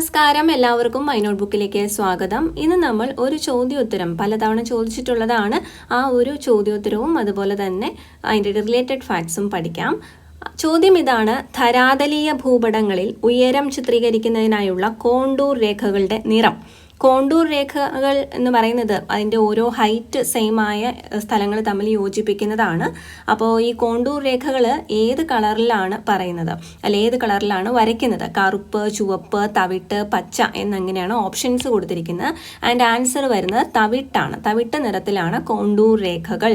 നമസ്കാരം. എല്ലാവർക്കും my not ബുക്കിലേക്ക് സ്വാഗതം. ഇന്ന് നമ്മൾ ഒരു ചോദ്യോത്തരം പലതവണ ചോദിച്ചിട്ടുള്ളതാണ്. ആ ഒരു ചോദ്യോത്തരവും അതുപോലെ തന്നെ അതിന്റെ റിലേറ്റഡ് ഫാക്ട്സും പഠിക്കാം. ചോദ്യം ഇതാണ് ധരാതലീയ ഭൂപടങ്ങളിൽ ഉയരം ചിത്രീകരിക്കുന്നതിനായുള്ള കോണ്ടൂർ രേഖകളുടെ നിറം. കോണ്ടൂർ രേഖകൾ എന്ന് പറയുന്നത് അതിന്റെ ഓരോ ഹൈറ്റ് സെയിം ആയ സ്ഥലങ്ങൾ തമ്മിൽ യോജിപ്പിക്കുന്നതാണ്. അപ്പോൾ ഈ കോണ്ടൂർ രേഖകൾ ഏത് കളറിലാണ് പറയുന്നത്? അല്ല ഏത് കളറിലാണ് വരയ്ക്കുന്നത്? കറുപ്പ് ചുവപ്പ് തവിട്ട് പച്ച എന്നങ്ങനെയാണ് ഓപ്ഷൻസ് കൊടുത്തിരിക്കുന്നത്. ആൻഡ് ആൻസർ വരുന്നത് തവിട്ടാണ്. തവിട്ട് നിറത്തിലാണ് കോണ്ടൂർ രേഖകൾ.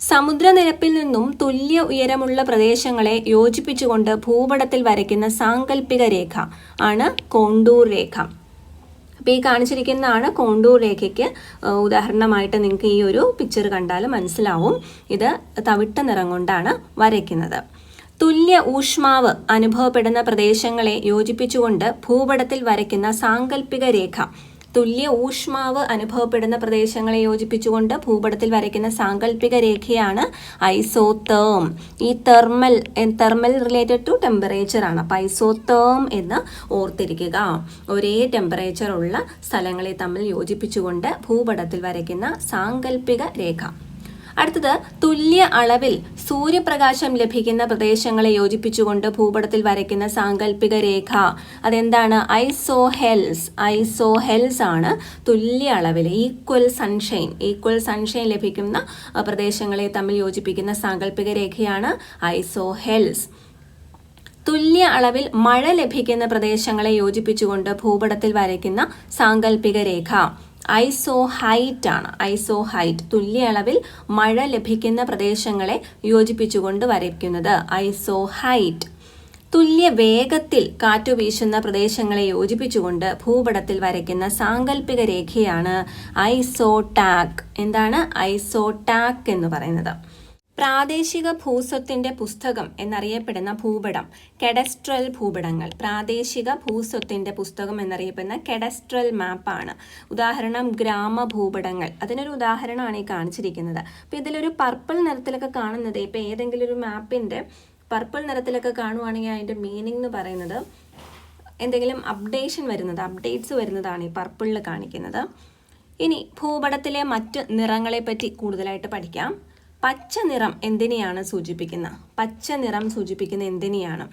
സമുദ്രനിരപ്പിൽ നിന്നും തുല്യ ഉയരമുള്ള പ്രദേശങ്ങളെ യോജിപ്പിച്ചുകൊണ്ട് ഭൂപടത്തിൽ വരയ്ക്കുന്ന സാങ്കല്പിക രേഖ ആണ് കോണ്ടൂർ രേഖ. അപ്പോൾ ഈ കാണിച്ചിരിക്കുന്നതാണ് കോണ്ടൂർ രേഖയ്ക്ക് ഉദാഹരണമായിട്ട് നിങ്ങൾക്ക് ഈ ഒരു പിക്ചർ കണ്ടാൽ മനസ്സിലാവും. ഇത് തവിട്ട നിറം കൊണ്ടാണ് വരയ്ക്കുന്നത്. തുല്യ ഊഷ്മാവ് അനുഭവപ്പെടുന്ന പ്രദേശങ്ങളെ യോജിപ്പിച്ചുകൊണ്ട് ഭൂപടത്തിൽ വരയ്ക്കുന്ന സാങ്കല്പിക രേഖ. തുല്യ ഊഷ്മാവ് അനുഭവപ്പെടുന്ന പ്രദേശങ്ങളെ യോജിപ്പിച്ചുകൊണ്ട് ഭൂപടത്തിൽ വരയ്ക്കുന്ന സാങ്കല്പിക രേഖയാണ് ഐസോതേം. ഈ thermal thermal related to temperature ആണ്. അപ്പോൾ ഐസോതേം എന്ന് ഓർത്തിരിക്കുക. ഒരേ ടെമ്പറേച്ചർ ഉള്ള സ്ഥലങ്ങളെ തമ്മിൽ യോജിപ്പിച്ചുകൊണ്ട് ഭൂപടത്തിൽ വരയ്ക്കുന്ന സാങ്കല്പിക രേഖ. അടുത്തത് തുല്യ അളവിൽ സൂര്യപ്രകാശം ലഭിക്കുന്ന പ്രദേശങ്ങളെ യോജിപ്പിച്ചുകൊണ്ട് ഭൂപടത്തിൽ വരയ്ക്കുന്ന സാങ്കല്പിക രേഖ. അതെന്താണ്? ഐസോഹെൽസ്. ഐസോഹെൽസ് ആണ് തുല്യ അളവിൽ ഈക്വൽ സൺഷൈൻ ഈക്വൽ സൺഷൈൻ ലഭിക്കുന്ന പ്രദേശങ്ങളെ തമ്മിൽ യോജിപ്പിക്കുന്ന സാങ്കല്പിക രേഖയാണ് ഐസോഹെൽസ്. തുല്യ അളവിൽ മഴ ലഭിക്കുന്ന പ്രദേശങ്ങളെ യോജിപ്പിച്ചുകൊണ്ട് ഭൂപടത്തിൽ വരയ്ക്കുന്ന സാങ്കല്പിക രേഖ. ഐസോ ഹൈറ്റ് ആണ് ഐസോ ഹൈറ്റ് തുല്യ അളവിൽ മഴ ലഭിക്കുന്ന പ്രദേശങ്ങളെ യോജിപ്പിച്ചുകൊണ്ട് വരയ്ക്കുന്നത്. ഐസോ ഹൈറ്റ് തുല്യ വേഗത്തിൽ കാറ്റു വീശുന്ന പ്രദേശങ്ങളെ യോജിപ്പിച്ചുകൊണ്ട് ഭൂപടത്തിൽ വരയ്ക്കുന്ന സാങ്കല്പിക രേഖയാണ് ഐസോടാക് എന്താണ്? ഐസോടാക് എന്ന് പറയുന്നത്. പ്രാദേശിക ഭൂസ്വത്തിന്റെ പുസ്തകം എന്നറിയപ്പെടുന്ന ഭൂപടം കെഡസ്ട്രൽ ഭൂപടങ്ങൾ. പ്രാദേശിക ഭൂസ്വത്തിന്റെ പുസ്തകം എന്നറിയപ്പെടുന്ന കെഡസ്ട്രൽ മാപ്പാണ്. ഉദാഹരണം ഗ്രാമ ഭൂപടങ്ങൾ അതിനൊരു ഉദാഹരണമാണ് ഈ കാണിച്ചിരിക്കുന്നത്. അപ്പോൾ ഇതിലൊരു പർപ്പിൾ നിറത്തിലൊക്കെ കാണുന്നത് ഇപ്പോൾ ഏതെങ്കിലും ഒരു മാപ്പിന്റെ പർപ്പിൾ നിറത്തിലൊക്കെ കാണുവാണെങ്കിൽ അതിന്റെ മീനിങ് എന്ന് പറയുന്നത് എന്തെങ്കിലും അപ്ഡേഷൻ വരുന്നത് അപ്ഡേറ്റ്സ് വരുന്നതാണ് ഈ പർപ്പിളിൽ കാണിക്കുന്നത്. ഇനി ഭൂപടത്തിലെ മറ്റ് നിറങ്ങളെപ്പറ്റി കൂടുതലായിട്ട് പഠിക്കാം. പച്ച നിറം എന്തിനെയാണ് സൂചിപ്പിക്കുന്നത്? പച്ച നിറം സൂചിപ്പിക്കുന്ന എന്തിനെയാണ്?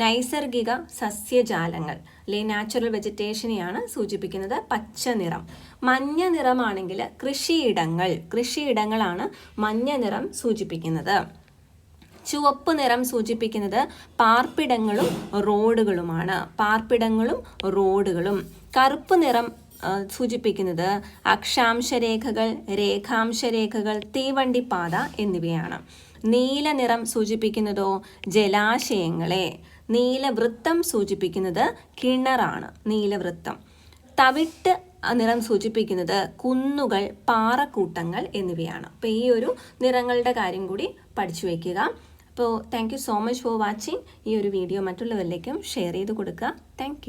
നൈസർഗിക സസ്യജാലങ്ങൾ അല്ലെ നാച്ചുറൽ വെജിറ്റേഷനെയാണ് സൂചിപ്പിക്കുന്നത് പച്ച നിറം. മഞ്ഞ നിറമാണെങ്കിൽ കൃഷിയിടങ്ങൾ കൃഷിയിടങ്ങളാണ് മഞ്ഞ നിറം സൂചിപ്പിക്കുന്നത്. ചുവപ്പ് നിറം സൂചിപ്പിക്കുന്നത് പാർപ്പിടങ്ങളും റോഡുകളുമാണ്. പാർപ്പിടങ്ങളും റോഡുകളും. കറുപ്പ് നിറം സൂചിപ്പിക്കുന്നത് അക്ഷാംശരേഖകൾ രേഖാംശരേഖകൾ തീവണ്ടിപ്പാത എന്നിവയാണ്. നീല നിറം സൂചിപ്പിക്കുന്നതോ ജലാശയങ്ങളെ. നീലവൃത്തം സൂചിപ്പിക്കുന്നത് കിണറാണ് നീലവൃത്തം തവിട്ട് നിറം സൂചിപ്പിക്കുന്നത് കുന്നുകൾ പാറക്കൂട്ടങ്ങൾ എന്നിവയാണ്. അപ്പോൾ ഈ ഒരു നിറങ്ങളുടെ കാര്യം കൂടി പഠിച്ചു വയ്ക്കുക. അപ്പോൾ thank you so much for watching ഈ ഒരു വീഡിയോ മറ്റുള്ളവരിലേക്കും ഷെയർ ചെയ്ത് കൊടുക്കുക. താങ്ക്